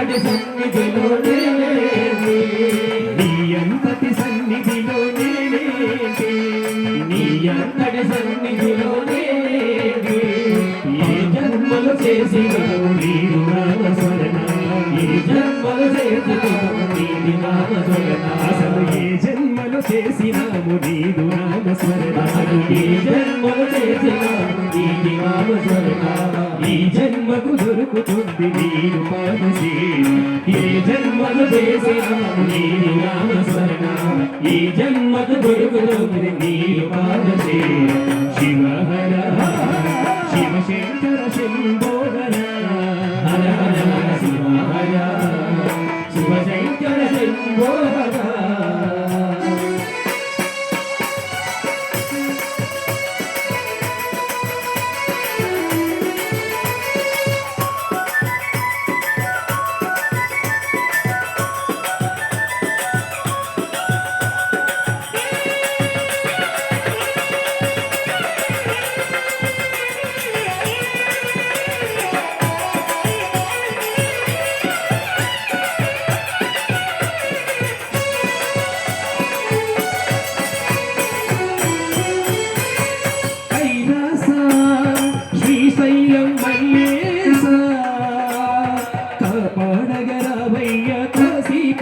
అంతటి సన్నిధిలో నేనేంటి నీ అంతటి సన్నిధిలో నేనేంటి నీ అంతటి సన్నిధిలో నేనేంటి ఏ జన్మలు చేసినవు నీరు నామస్మరణ ఏ జన్మలు చేసినవు నీది నామస్మరణ అసలు ఏ జన్మలు చేసినా దొరుకుతుంది నీరు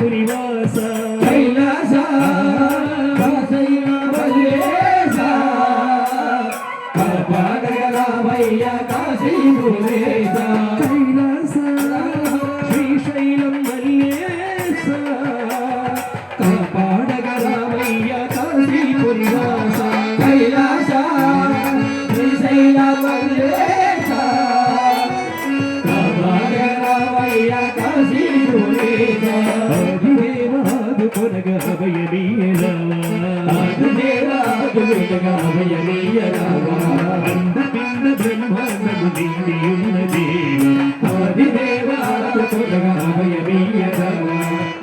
కాశీపురి వాస కైలాస. కాపాడగలవయ్య కాశీ కైలాస. శ్రీశైలం మల్లేశ. కాపాడగరావయ్య కాశీపురి వాస కైలాస. శ్రీశైల మల్లేశ.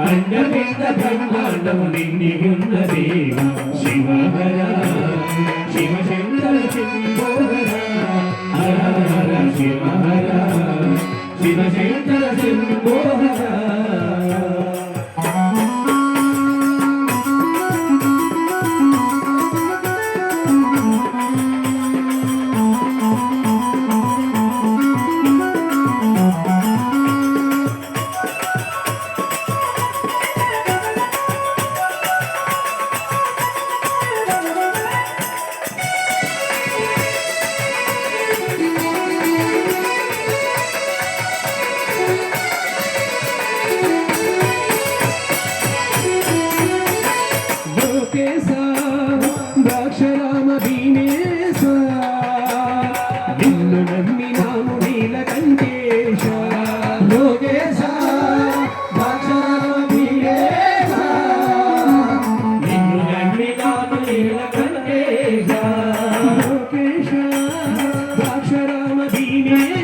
అండపిండ బ్రహ్మాండము నిండియున్న దేవ శివహర శివశంకర శంభోహర హర హర శివహర శివశంకర శంభోహర లోకేశ ద్రాక్షరామ భీమేశ నిన్ను నమ్మినాము నీలకంఠేశ లోకేశ దాక్షరామ భీమేశ నిన్ను నమ్మినాము నీలకంఠేశ లోకేశ ద్రాక్షరామ భీమేశ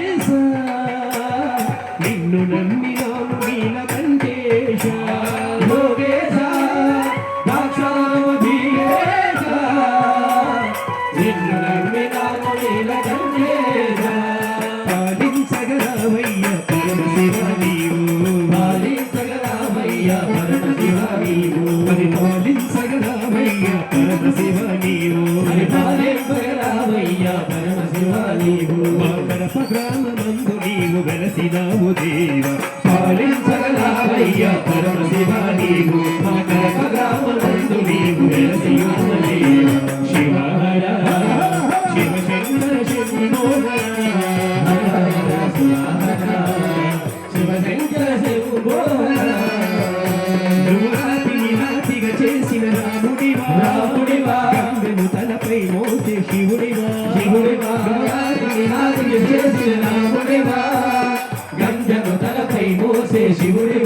కడప నీవు వెలసినావు దేవ. పాలించగలవయ్య పరమశివ నీవు. Seguro